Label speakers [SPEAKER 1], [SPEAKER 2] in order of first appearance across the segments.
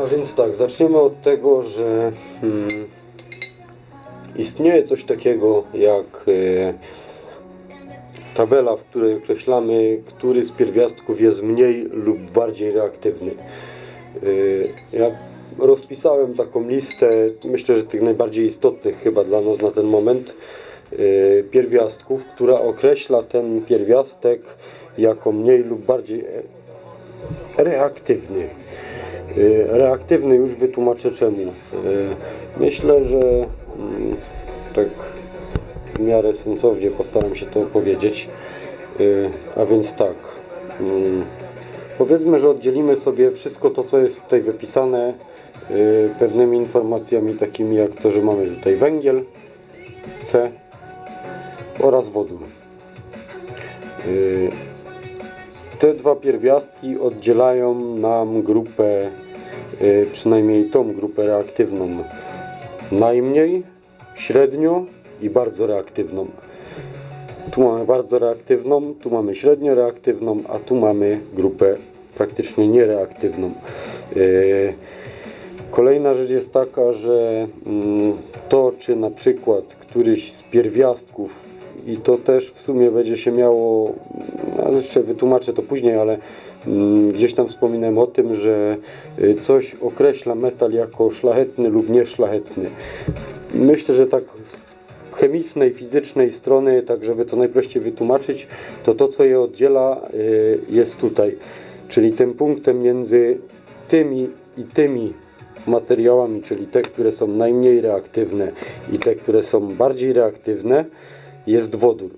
[SPEAKER 1] A więc tak, zaczniemy od tego, że hmm, istnieje coś takiego jak e, tabela, w której określamy, który z pierwiastków jest mniej lub bardziej reaktywny. E, ja rozpisałem taką listę, myślę, że tych najbardziej istotnych chyba dla nas na ten moment e, pierwiastków, która określa ten pierwiastek jako mniej lub bardziej reaktywny. Y, Reaktywny już wytłumaczę czemu. Y, Myślę, że mm, tak w miarę sensownie postaram się to powiedzieć. Y, A więc tak. mm, Powiedzmy, że oddzielimy sobie wszystko to, co jest tutaj wypisane pewnymi informacjami takimi jak to, że mamy tutaj węgiel, C oraz wodór. Te dwa pierwiastki oddzielają nam grupę, y, przynajmniej tą grupę reaktywną, najmniej, średnio i bardzo reaktywną. Tu mamy bardzo reaktywną, tu mamy średnio reaktywną, a tu mamy grupę praktycznie niereaktywną. Y, Kolejna rzecz jest taka, że mm, to, czy na przykład któryś z pierwiastków, i to też w sumie będzie się miało, no jeszcze wytłumaczę to później, ale mm, gdzieś tam wspominałem o tym, że y, coś określa metal jako szlachetny lub nieszlachetny. Myślę, że tak chemicznej, fizycznej strony, tak żeby to najprościej wytłumaczyć, to to, co je oddziela, y, jest tutaj. Czyli tym punktem między tymi i tymi materiałami, czyli te, które są najmniej reaktywne i te, które są bardziej reaktywne, jest wodór.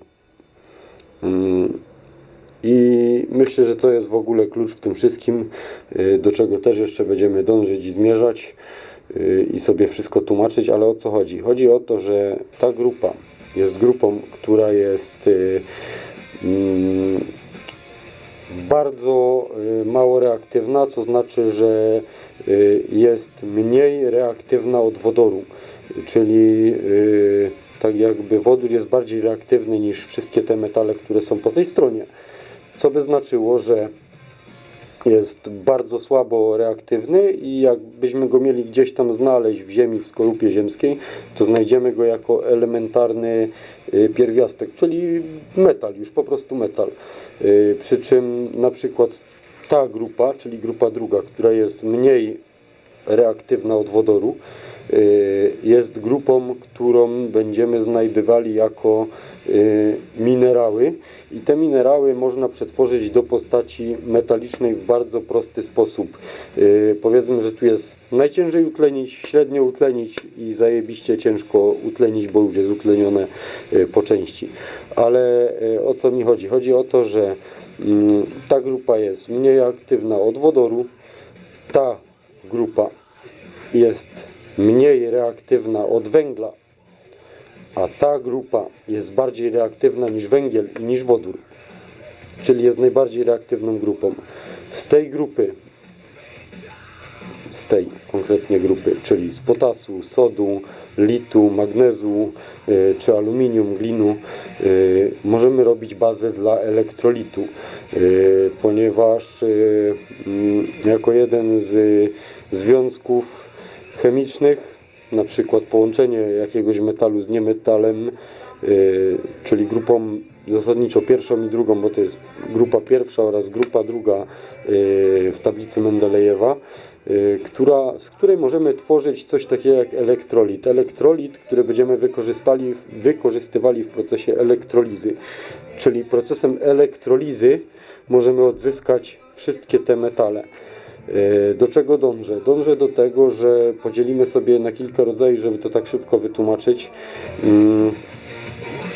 [SPEAKER 1] Mm, I myślę, że to jest w ogóle klucz w tym wszystkim, y, do czego też jeszcze będziemy dążyć i zmierzać y, i sobie wszystko tłumaczyć, ale o co chodzi? Chodzi o to, że ta grupa jest grupą, która jest y, mm, bardzo mało reaktywna, co znaczy, że jest mniej reaktywna od wodoru, czyli tak jakby wodór jest bardziej reaktywny niż wszystkie te metale, które są po tej stronie, co by znaczyło, że jest bardzo słabo reaktywny i jakbyśmy go mieli gdzieś tam znaleźć w ziemi, w skorupie ziemskiej, to znajdziemy go jako elementarny y, pierwiastek, czyli metal, już po prostu metal. Y, Przy czym na przykład ta grupa, czyli grupa druga, która jest mniej reaktywna od wodoru, jest grupą, którą będziemy znajdywali jako y, minerały i te minerały można przetworzyć do postaci metalicznej w bardzo prosty sposób. Y, Powiedzmy, że tu jest najciężej utlenić, średnio utlenić i zajebiście ciężko utlenić, bo już jest utlenione y, po części. Ale y, o co mi chodzi? Chodzi o to, że mm, ta grupa jest mniej aktywna od wodoru, ta grupa jest mniej reaktywna od węgla, a ta grupa jest bardziej reaktywna niż węgiel i niż wodór, czyli jest najbardziej reaktywną grupą. Z tej grupy, z tej konkretnie grupy, czyli z potasu, sodu, litu, magnezu y, czy aluminium, glinu, y, możemy robić bazę dla elektrolitu, y, ponieważ jako jeden z związków chemicznych, na przykład połączenie jakiegoś metalu z niemetalem, y, czyli grupą zasadniczo pierwszą i drugą, bo to jest grupa pierwsza oraz grupa druga y, w tablicy Mendelejewa, y, która, z której możemy tworzyć coś takiego jak elektrolit. Elektrolit, który będziemy wykorzystali, wykorzystywali w procesie elektrolizy. Czyli procesem elektrolizy możemy odzyskać wszystkie te metale. E, Do czego dążę? Dążę do tego, że podzielimy sobie na kilka rodzajów, żeby to tak szybko wytłumaczyć. Mm,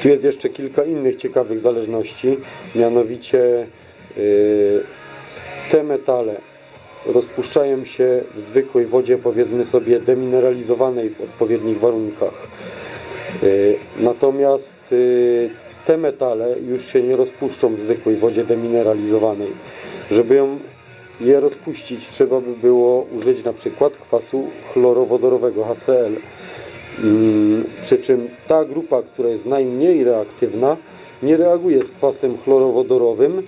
[SPEAKER 1] Tu jest jeszcze kilka innych ciekawych zależności, mianowicie y, te metale rozpuszczają się w zwykłej wodzie, powiedzmy sobie, demineralizowanej w odpowiednich warunkach. Y, Natomiast te metale już się nie rozpuszczą w zwykłej wodzie demineralizowanej. Żeby ją je rozpuścić, trzeba by było użyć na przykład kwasu chlorowodorowego HCl. Mm, Przy czym ta grupa, która jest najmniej reaktywna, nie reaguje z kwasem chlorowodorowym,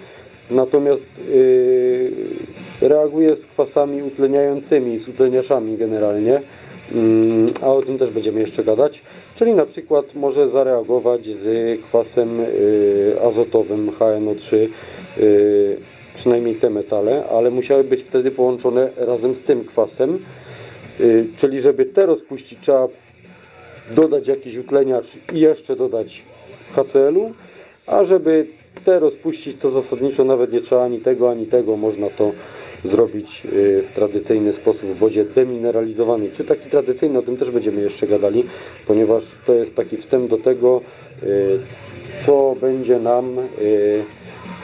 [SPEAKER 1] natomiast yy, reaguje z kwasami utleniającymi, z utleniaczami generalnie, Mm, a o tym też będziemy jeszcze gadać. Czyli na przykład może zareagować z kwasem y, azotowym HNO3, y, przynajmniej te metale, ale musiały być wtedy połączone razem z tym kwasem. Y, czyli żeby te rozpuścić, trzeba dodać jakiś utleniacz i jeszcze dodać HCl-u, a żeby te rozpuścić, to zasadniczo nawet nie trzeba ani tego, ani tego. Można to zrobić y, w tradycyjny sposób w wodzie demineralizowanej. Czy taki tradycyjny, o tym też będziemy jeszcze gadali, ponieważ to jest taki wstęp do tego, y, co będzie nam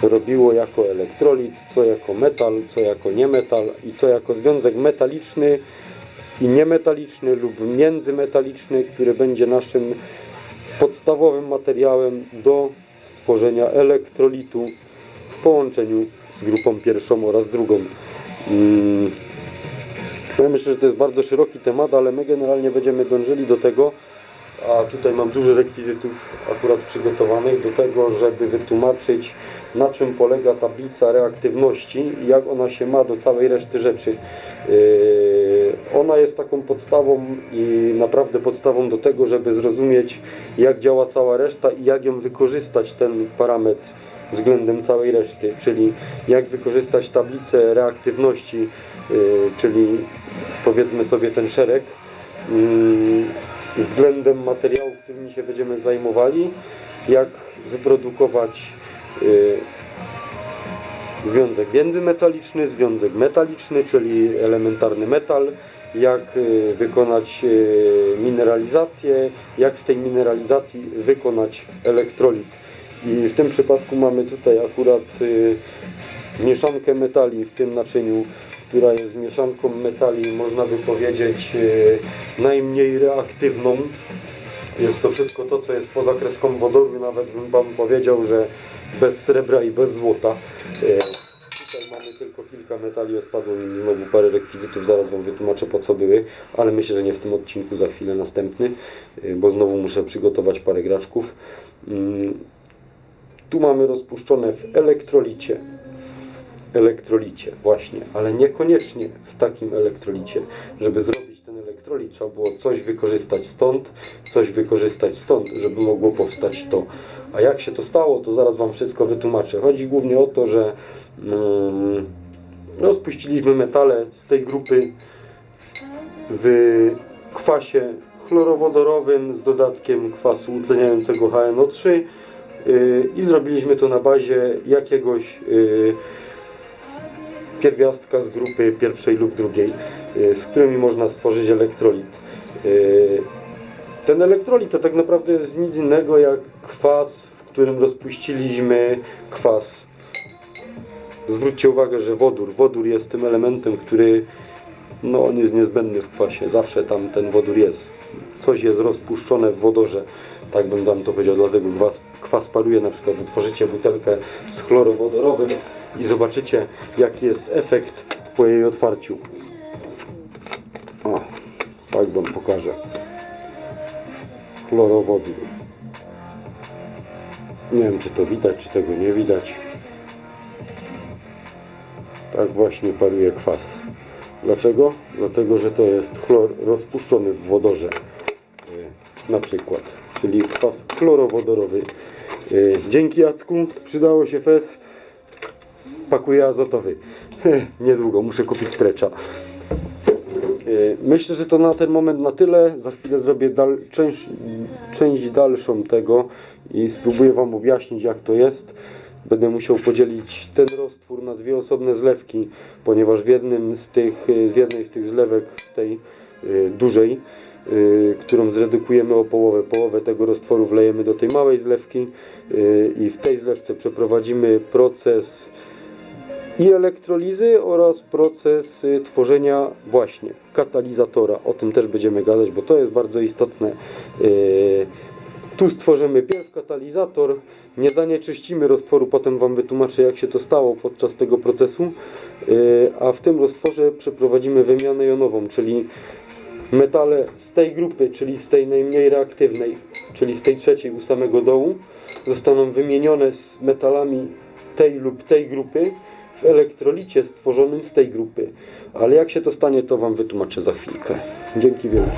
[SPEAKER 1] robiło jako elektrolit, co jako metal, co jako niemetal i co jako związek metaliczny i niemetaliczny lub międzymetaliczny, który będzie naszym podstawowym materiałem do stworzenia elektrolitu w połączeniu z grupą pierwszą oraz drugą. Mm, Ja myślę, że to jest bardzo szeroki temat, ale my generalnie będziemy dążyli do tego, a tutaj mam dużo rekwizytów akurat przygotowanych do tego, żeby wytłumaczyć na czym polega tablica reaktywności i jak ona się ma do całej reszty rzeczy. Yy, Ona jest taką podstawą i naprawdę podstawą do tego, żeby zrozumieć jak działa cała reszta i jak ją wykorzystać ten parametr względem całej reszty, czyli jak wykorzystać tablicę reaktywności, yy, czyli powiedzmy sobie ten szereg yy, względem materiału, którymi się będziemy zajmowali, jak wyprodukować yy, związek międzymetaliczny, związek metaliczny, czyli elementarny metal, jak y, wykonać y, mineralizację, jak w tej mineralizacji wykonać elektrolit. I w tym przypadku mamy tutaj akurat y, mieszankę metali w tym naczyniu, która jest mieszanką metali, można by powiedzieć, y, najmniej reaktywną. Jest to wszystko to, co jest poza kreską wodoru, nawet bym Wam powiedział, że bez srebra i bez złota. E, Tutaj mamy tylko kilka metali, spadło mi znowu parę rekwizytów, zaraz Wam wytłumaczę po co były, ale myślę, że nie w tym odcinku, za chwilę następny, e, bo znowu muszę przygotować parę graczków. Mm, Tu mamy rozpuszczone w elektrolicie. Elektrolicie, właśnie, ale niekoniecznie w takim elektrolicie. Żeby zrobić ten elektrolit, trzeba było coś wykorzystać stąd, coś wykorzystać stąd, żeby mogło powstać to. A jak się to stało, to zaraz Wam wszystko wytłumaczę. Chodzi głównie o to, że mm, rozpuściliśmy metale z tej grupy w kwasie chlorowodorowym z dodatkiem kwasu utleniającego HNO3 yy, i zrobiliśmy to na bazie jakiegoś yy, pierwiastka z grupy pierwszej lub drugiej, yy, z którymi można stworzyć elektrolit. Yy, Ten elektrolit to tak naprawdę jest nic innego jak kwas, w którym rozpuściliśmy kwas. Zwróćcie uwagę, że wodór. Wodór jest tym elementem, który no on jest niezbędny w kwasie. Zawsze tam ten wodór jest. Coś jest rozpuszczone w wodorze. Tak bym wam to powiedział, dlatego kwas, kwas paruje. Na przykład otworzycie butelkę z chlorowodorowym i zobaczycie jaki jest efekt po jej otwarciu. O, tak wam pokażę. Chlorowodór. Nie wiem czy to widać, czy tego nie widać. Tak właśnie paruje kwas. Dlaczego? Dlatego, że to jest chlor rozpuszczony w wodorze. y, Na przykład. Czyli kwas chlorowodorowy. Y, Dzięki Jacku przydało się fez. Pakuję azotowy. Niedługo muszę kupić strecza. Y, Myślę, że to na ten moment na tyle. Za chwilę zrobię dal, część, część dalszą tego i spróbuję Wam objaśnić jak to jest. Będę musiał podzielić ten roztwór na dwie osobne zlewki, ponieważ w jednym z tych, y, w jednej z tych zlewek, tej y, dużej, którą zredukujemy o połowę, połowę tego roztworu wlejemy do tej małej zlewki i w tej zlewce przeprowadzimy proces i elektrolizy oraz proces tworzenia właśnie katalizatora. O tym też będziemy gadać, bo to jest bardzo istotne. Y, Tu stworzymy pierw katalizator, nie zanieczyścimy roztworu, potem Wam wytłumaczę jak się to stało podczas tego procesu, y, a w tym roztworze przeprowadzimy wymianę jonową, czyli metale z tej grupy, czyli z tej najmniej reaktywnej, czyli z tej trzeciej u samego dołu, zostaną wymienione z metalami tej lub tej grupy w elektrolicie stworzonym z tej grupy. Ale jak się to stanie, to Wam wytłumaczę za chwilkę. Dzięki wielkie.